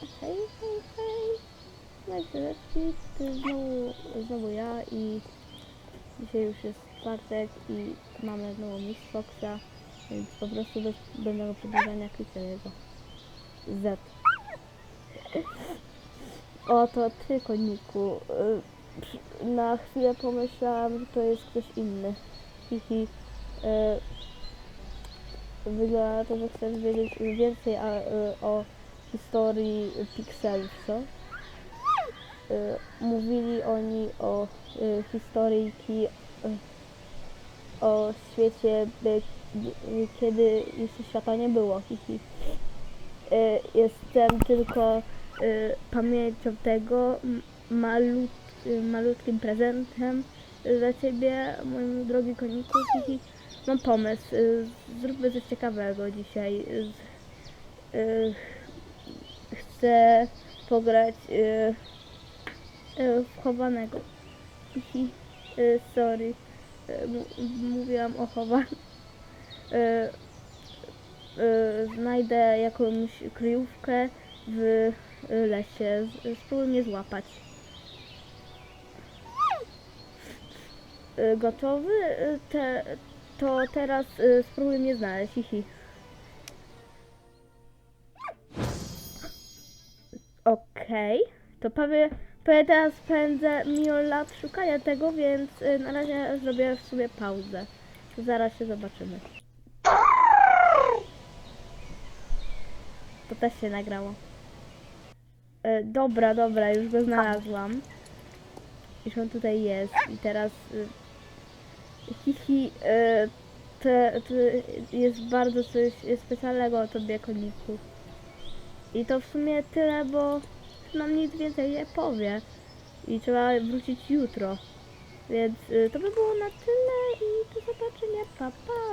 Hej, hej, hej. Najpierw to znowu, znowu ja i dzisiaj już jest czwartek i mamy znowu Miss Foxa, więc po prostu bez będę przedłużania kliknę jego. Z. O, to ty, koniku. Y, Na chwilę pomyślałam, że to jest ktoś inny. Hihi. Y, Wygląda na to, że chcesz wiedzieć więcej y, o historii Pixelów, co? Y, Mówili oni o y, historyjki, y, o świecie, kiedy jeszcze świata nie było. Hihi. Jestem tylko pamięcią tego malutkim prezentem dla ciebie, mój drogi koniku. Hihi. Mam pomysł. Zróbmy coś ciekawego dzisiaj. Chcę pograć y, y, w chowanego. Y, Sorry. Mówiłam o chowanym. Znajdę jakąś kryjówkę w lesie. Z- Spróbuj mnie złapać. Gotowy? Te, to teraz spróbuj mnie znaleźć. Hihi. Okej. To prawie, prawie teraz spędzę milion lat szukania tego, więc y, na razie zrobię w sobie pauzę. Zaraz się zobaczymy. To też się nagrało. E, dobra, dobra, już go znalazłam. Już on tutaj jest i teraz y, hihi to, to jest bardzo coś specjalnego o tobie koniku. I to w sumie tyle, bo nam nic więcej nie powie. I trzeba wrócić jutro. Więc y, to by było na tyle i do zobaczenia. Pa, pa.